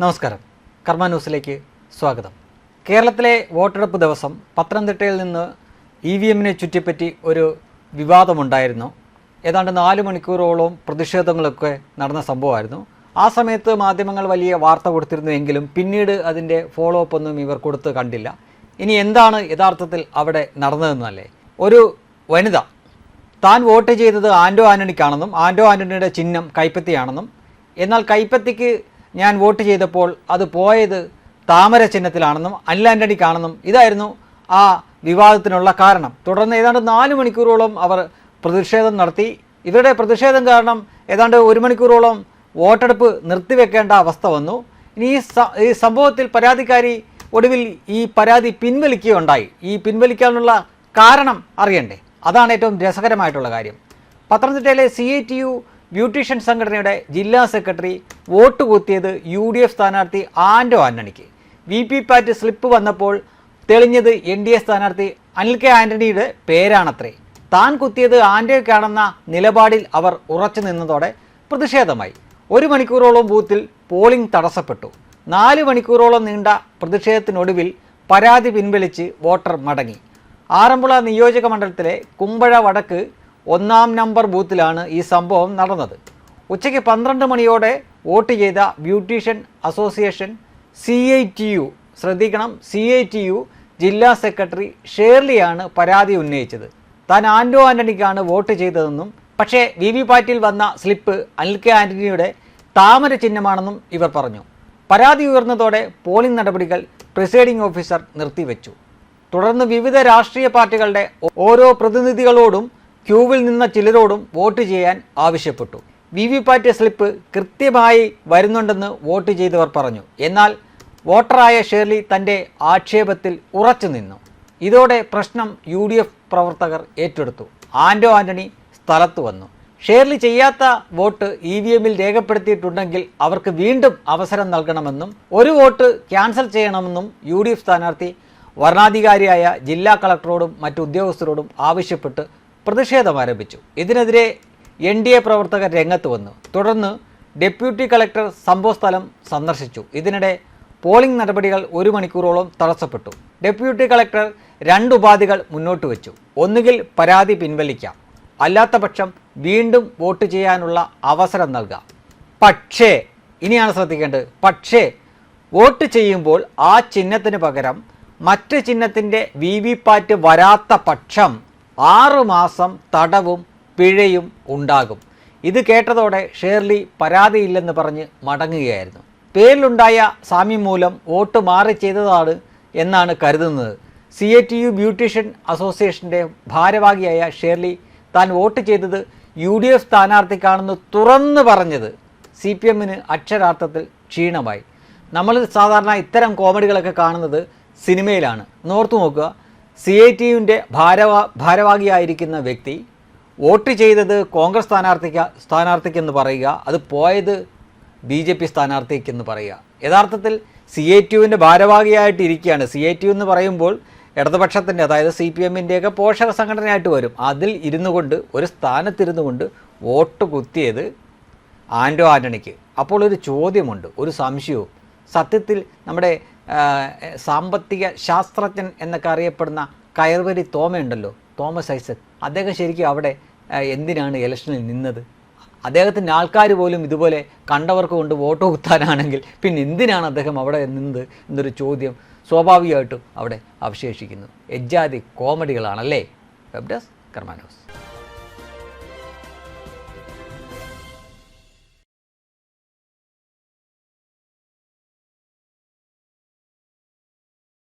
നമസ്കാരം. കർമ്മ ന്യൂസിലേക്ക് സ്വാഗതം. കേരളത്തിലെ വോട്ടെടുപ്പ് ദിവസം പത്തനംതിട്ടയിൽ നിന്ന് ഇ വി എമ്മിനെ ചുറ്റിപ്പറ്റി ഒരു വിവാദമുണ്ടായിരുന്നു. ഏതാണ്ട് നാല് മണിക്കൂറോളം പ്രതിഷേധങ്ങളൊക്കെ നടന്ന സംഭവമായിരുന്നു. ആ സമയത്ത് മാധ്യമങ്ങൾ വലിയ വാർത്ത കൊടുത്തിരുന്നുവെങ്കിലും പിന്നീട് അതിന്റെ ഫോളോ അപ്പ് ഒന്നും ഇവർ കൊടുത്ത് കണ്ടില്ല. ഇനി എന്താണ് യഥാർത്ഥത്തിൽ അവിടെ നടന്നതെന്നല്ലേ? ഒരു വനിത താൻ വോട്ട് ചെയ്തത് ആൻഡോ ആന്റണിക്കാണെന്നും ആൻഡോ ആന്റണിയുടെ ചിഹ്നം കൈപ്പത്തിയാണെന്നും എന്നാൽ കൈപ്പത്തിക്ക് ഞാൻ വോട്ട് ചെയ്തപ്പോൾ അത് പോയത് താമര ചിഹ്നത്തിലാണെന്നും അനിൽ ആന്റണിക്കാണെന്നും ഇതായിരുന്നു ആ വിവാദത്തിനുള്ള കാരണം. തുടർന്ന് ഏതാണ്ട് നാല് മണിക്കൂറോളം അവർ പ്രതിഷേധം നടത്തി. ഇവരുടെ പ്രതിഷേധം കാരണം ഏതാണ്ട് ഒരു മണിക്കൂറോളം വോട്ടെടുപ്പ് നിർത്തിവെക്കേണ്ട അവസ്ഥ വന്നു. ഇനി ഈ സംഭവത്തിൽ പരാതിക്കാരി ഒടുവിൽ ഈ പരാതി പിൻവലിക്കുകയുണ്ടായി. ഈ പിൻവലിക്കാനുള്ള കാരണം അറിയണ്ടേ? അതാണ് ഏറ്റവും രസകരമായിട്ടുള്ള കാര്യം. പത്തനംതിട്ടയിലെ C I T U beautician സംഘടനയുടെ ജില്ലാ സെക്രട്ടറി വോട്ട് കുത്തിയത് യു ഡി എഫ് സ്ഥാനാർത്ഥി ആൻഡോ ആന്റണിക്ക്. വി പി പാറ്റ് സ്ലിപ്പ് വന്നപ്പോൾ തെളിഞ്ഞത് എൻ ഡി എ സ്ഥാനാർത്ഥി അനിൽ കെ ആന്റണിയുടെ പേരാണത്രേ. താൻ കുത്തിയത് ആന്റോയ്ക്കാണെന്ന നിലപാടിൽ അവർ ഉറച്ചു നിന്നതോടെ പ്രതിഷേധമായി. ഒരു മണിക്കൂറോളം ബൂത്തിൽ പോളിംഗ് തടസ്സപ്പെട്ടു. നാല് മണിക്കൂറോളം നീണ്ട പ്രതിഷേധത്തിനൊടുവിൽ പരാതി പിൻവലിച്ച് വോട്ടർ മടങ്ങി. ആറന്മുള നിയോജക മണ്ഡലത്തിലെ കുമ്പഴ വടക്ക് ഒന്നാം നമ്പർ ബൂത്തിലാണ് ഈ സംഭവം നടന്നത്. ഉച്ചയ്ക്ക് പന്ത്രണ്ട് മണിയോടെ വോട്ട് ചെയ്ത beautician association C I T U ശ്രദ്ധിക്കണം സി ഐ ടി യു ജില്ലാ സെക്രട്ടറി ഷേർലിയാണ് പരാതി ഉന്നയിച്ചത്. താൻ ആൻഡോ ആന്റണിക്കാണ് വോട്ട് ചെയ്തതെന്നും പക്ഷേ വി വി പാറ്റിൽ വന്ന സ്ലിപ്പ് അനിൽ കെ ആന്റണിയുടെ താമര ചിഹ്നമാണെന്നും ഇവർ പറഞ്ഞു. പരാതി ഉയർന്നതോടെ പോളിംഗ് നടപടികൾ പ്രിസൈഡിംഗ് ഓഫീസർ നിർത്തിവെച്ചു. തുടർന്ന് വിവിധ രാഷ്ട്രീയ പാർട്ടികളുടെ ഓരോ പ്രതിനിധികളോടും ക്യൂവിൽ നിന്ന ചിലരോടും വോട്ട് ചെയ്യാൻ ആവശ്യപ്പെട്ടു. വി വി പാറ്റ് സ്ലിപ്പ് കൃത്യമായി വരുന്നുണ്ടെന്ന് വോട്ട് ചെയ്തവർ പറഞ്ഞു. എന്നാൽ വോട്ടറായ ഷേർലി തന്റെ ആക്ഷേപത്തിൽ ഉറച്ചു നിന്നു. ഇതോടെ പ്രശ്നം യു ഡി എഫ് പ്രവർത്തകർ ഏറ്റെടുത്തു. ആൻഡോ ആന്റണി സ്ഥലത്ത് വന്നു. ഷേർലി ചെയ്യാത്ത വോട്ട് ഇ വി എമ്മിൽ രേഖപ്പെടുത്തിയിട്ടുണ്ടെങ്കിൽ അവർക്ക് വീണ്ടും അവസരം നൽകണമെന്നും ഒരു വോട്ട് ക്യാൻസൽ ചെയ്യണമെന്നും യു ഡി എഫ് സ്ഥാനാർത്ഥി വരണാധികാരിയായ ജില്ലാ കളക്ടറോടും മറ്റു ഉദ്യോഗസ്ഥരോടും ആവശ്യപ്പെട്ട് പ്രതിഷേധം ആരംഭിച്ചു. ഇതിനെതിരെ എൻ ഡി എ പ്രവർത്തകർ രംഗത്ത് വന്നു. തുടർന്ന് ഡെപ്യൂട്ടി കളക്ടർ സംഭവസ്ഥലം സന്ദർശിച്ചു. ഇതിനിടെ പോളിംഗ് നടപടികൾ ഒരു മണിക്കൂറോളം തടസ്സപ്പെട്ടു. ഡെപ്യൂട്ടി കളക്ടർ രണ്ട് ഉപാധികൾ മുന്നോട്ട് വെച്ചു. ഒന്നുകിൽ പരാതി പിൻവലിക്കാം. അല്ലാത്തപക്ഷം വീണ്ടും വോട്ട് ചെയ്യാനുള്ള അവസരം നൽകാം. പക്ഷേ ഇനിയാണ് ശ്രദ്ധിക്കേണ്ടത്. പക്ഷേ വോട്ട് ചെയ്യുമ്പോൾ ആ ചിഹ്നത്തിന് പകരം മറ്റ് ചിഹ്നത്തിന്റെ വി വി പാറ്റ് വരാത്ത പക്ഷം ആറു മാസം തടവും പിഴയും ഉണ്ടാകും. ഇത് കേട്ടതോടെ ഷേർലി പരാതിയില്ലെന്ന് പറഞ്ഞ് മടങ്ങുകയായിരുന്നു. പേരിലുണ്ടായ സാമ്യം മൂലം വോട്ട് മാറി ചെയ്തതാണ് എന്നാണ് കരുതുന്നത്. C A T U beautician അസോസിയേഷന്റെ ഭാരവാഹിയായ ഷേർലി താൻ വോട്ട് ചെയ്തത് യു ഡി എഫ് സ്ഥാനാർത്ഥിക്കാണെന്ന് തുറന്നു പറഞ്ഞത് സി പി എമ്മിന് അക്ഷരാർത്ഥത്തിൽ ക്ഷീണമായി. നമ്മൾ സാധാരണ ഇത്തരം കോമഡികളൊക്കെ കാണുന്നത് സിനിമയിലാണ്. നോർത്തു നോക്കുക. സി ഐ ടി യുവിന്റെ ഭാരവാ ഭാരവാഹിയായിരിക്കുന്ന വ്യക്തി വോട്ട് ചെയ്തത് കോൺഗ്രസ് സ്ഥാനാർത്ഥിക്ക സ്ഥാനാർത്ഥിക്കെന്ന് പറയുക അത് പോയത് ബി ജെ പി സ്ഥാനാർത്ഥിക്കെന്ന് പറയുക. യഥാർത്ഥത്തിൽ സി ഐ ടി യുവിന്റെ ഭാരവാഹിയായിട്ട് ഇരിക്കുകയാണ് സി ഐ ടി എന്ന് പറയുമ്പോൾ ഇടതുപക്ഷത്തിന്റെ അതായത് സി പി എമ്മിന്റെയൊക്കെ പോഷക സംഘടനയായിട്ട് വരും. അതിൽ ഇരുന്നു കൊണ്ട് ഒരു സ്ഥാനത്തിരുന്നു കൊണ്ട് വോട്ട് കുത്തിയത് ആൻഡോ ആന്റണിക്ക് അപ്പോൾ ഒരു ചോദ്യമുണ്ട് ഒരു സംശയവും. സത്യത്തിൽ നമ്മുടെ സാമ്പത്തിക ശാസ്ത്രജ്ഞൻ എന്നൊക്കെ അറിയപ്പെടുന്ന കയർവരി തോമയുണ്ടല്ലോ തോമസ് ഐസക്. അദ്ദേഹം ശരിക്കും അവിടെ എന്തിനാണ് ഇലക്ഷനിൽ നിന്നത്? അദ്ദേഹത്തിന്റെ ആൾക്കാർ പോലും ഇതുപോലെ കണ്ടവർക്ക് കൊണ്ട് വോട്ട് കുത്താനാണെങ്കിൽ പിന്നെ എന്തിനാണ് അദ്ദേഹം അവിടെ നിന്നത് എന്നൊരു ചോദ്യം സ്വാഭാവികമായിട്ടും അവിടെ അവശേഷിക്കുന്നു. എജ്ജാതി കോമഡികളാണല്ലേ? വെബ് കർമാനോസ്